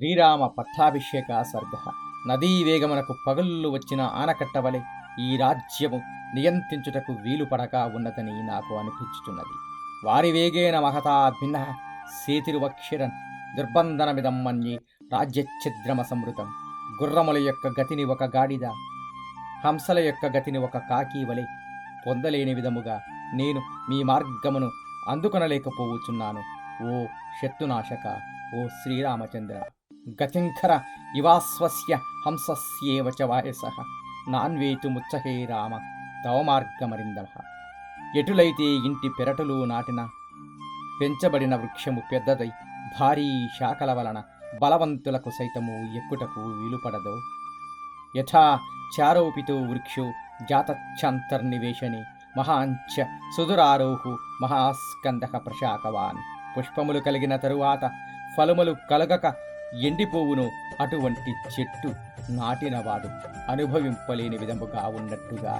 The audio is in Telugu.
శ్రీరామ పట్టాభిషేక సర్గ. నదీ వేగమునకు పగుళ్ళు వచ్చిన ఆనకట్ట వలె ఈ రాజ్యము నియంత్రించుటకు వీలు పడక ఉన్నదని నాకు అనిపించుచున్నది. వారి వేగేన మహతా భిన్న సేతిరువక్షిరన్ దుర్బంధనమిదం మన్యి రాజ్యఛిద్రమ సమృతం గుర్రముల యొక్క గతిని ఒక గాడిద హంసల యొక్క గతిని ఒక కాకి వలె పొందలేని విధముగా నేను మీ మార్గమును అందుకొనలేకపోవచ్చున్నాను. ఓ శత్రునాశక ఓ శ్రీరామచంద్ర! గతింకర ఇవాస్వస్య హంసస్యేవ చ వాయస. నాన్వేతు ముచ్చహే రామ తవ మార్గమరిందవ ఎటులైతే ఇంటి పెరటులు నాటిన పెంచబడిన వృక్షము పెద్దదై భారీ శాఖల వలన బలవంతులకు సైతము ఎక్కుటకు వీలుపడదో? యథా చారోపితో వృక్షో జాతఛాంతర్నివేశనే మహాంచ సుదురారోహు మహాస్కందక ప్రశాకవాన్ పుష్పములు కలిగిన తరువాత ఫలములు కలగక ఎండిపోవును అటువంటి చెట్టు నాటినవాడు అనుభవింపలేని విధముగా ఉన్నట్టుగా